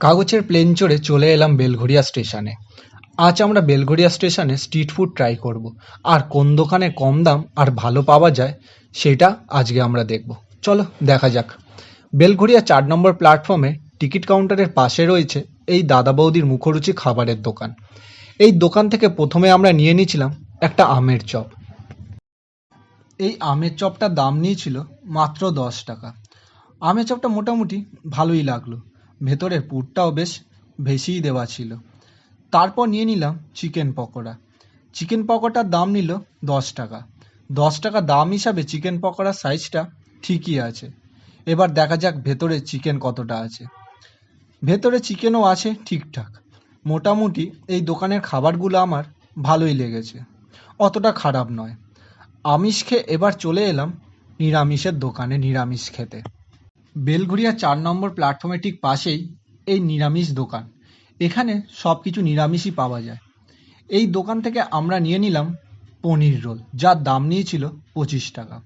কাগজের প্লেন চড়ে চলে এলাম বেলঘড়িয়া স্টেশনে। আজ আমরা বেলঘড়িয়া স্টেশনে স্ট্রিট ফুড ট্রাই করব। আর কোন দোকানে কম দাম আর ভালো পাওয়া যায়, সেটা আজকে আমরা দেখব। চলো, দেখা যাক। বেলঘড়িয়া চার নম্বর প্ল্যাটফর্মে টিকিট কাউন্টারের পাশে রয়েছে এই দাদা বৌদির মুখরুচি খাবারের দোকান। এই দোকান থেকে প্রথমে আমরা নিয়ে নিয়েছিলাম একটা আমের চপ। এই আমের চপটার দাম নিয়েছিল মাত্র দশ টাকা। আমের চপটা মোটামুটি ভালোই লাগল। ভেতরের পুরটাও বেশ ভেসেই দেওয়া ছিল। তারপর নিয়ে নিলাম চিকেন পকোড়া। চিকেন পকোড়ার দাম নিল দশ টাকা। দশ টাকা দাম হিসাবে চিকেন পকোড়ার সাইজটা ঠিকই আছে। এবার দেখা যাক ভেতরে চিকেন কতটা আছে। ভেতরে চিকেনও আছে ঠিকঠাক। মোটামুটি এই দোকানের খাবারগুলো আমার ভালোই লেগেছে। অতটা খারাপ নয়। আমিষ খেয়ে এবার চলে এলাম নিরামিষের দোকানে নিরামিষ খেতে। বেলঘড়িয়া চার নম্বর প্ল্যাটফর্মের ঠিক পাশেই এই নিরামিষ দোকান। এখানে সব কিছু নিরামিষই পাওয়া যায়। এই দোকান থেকে আমরা নিয়ে নিলাম পনির রোল, যার দাম নিয়েছিল পঁচিশ টাকা।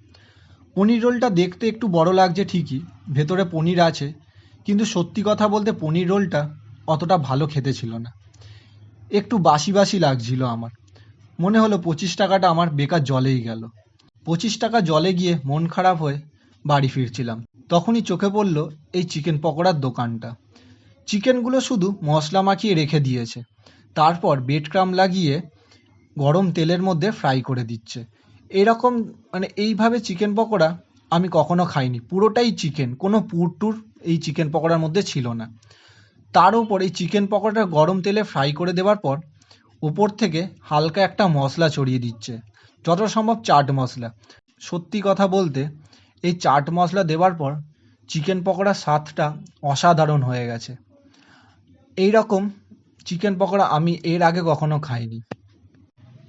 পনির রোলটা দেখতে একটু বড় লাগছে ঠিকই, ভেতরে পনির আছে, কিন্তু সত্যি কথা বলতে পনির রোলটা অতটা ভালো খেতে ছিল না। একটু বাসি বাসি লাগছিল আমার। মনে হলো পঁচিশ টাকাটা আমার বেকার জলেই গেল। পঁচিশ টাকা জলে গিয়ে মন খারাপ হয়ে বাড়ি ফিরছিলাম। তখনই চোখে পড়ল এই চিকেন পকোড়ার দোকানটা। চিকেনগুলো শুধু মশলা মাখিয়ে রেখে দিয়েছে। তারপর বেড ক্রাম লাগিয়ে গরম তেলের মধ্যে ফ্রাই করে দিচ্ছে। এরকম মানে এইভাবে চিকেন পকোড়া আমি কখনো খাইনি। পুরোটাই চিকেন কোনো পুর টুর এই চিকেন পকোড়ার মধ্যে ছিল না। তার উপর এই চিকেন পকোড়াটা গরম তেলে ফ্রাই করে দেওয়ার পর উপর থেকে হালকা একটা মশলা ছড়িয়ে দিচ্ছে। যত সম্ভব চাট মশলা। সত্যি কথা বলতে এই চাট মশলা দেওয়ার পর চিকেন পকোড়ার স্বাদটা অসাধারণ হয়ে গেছে। এই রকম চিকেন পকোড়া আমি এর আগে কখনো খাইনি।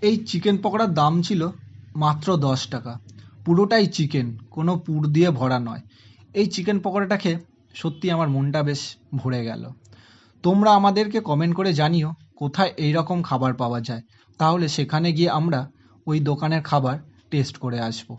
এই চিকেন পকোড়ার দাম ছিল মাত্র দশ টাকা। পুরোটাই চিকেন, কোনো পুর দিয়ে ভরা নয়। এই চিকেন পকোড়াটা খেয়ে সত্যি আমার মনটা বেশ ভরে গেল। তোমরা আমাদেরকে কমেন্ট করে জানিও কোথায় এই রকম খাবার পাওয়া যায়। তাহলে সেখানে গিয়ে আমরা ওই দোকানের খাবার টেস্ট করে আসব।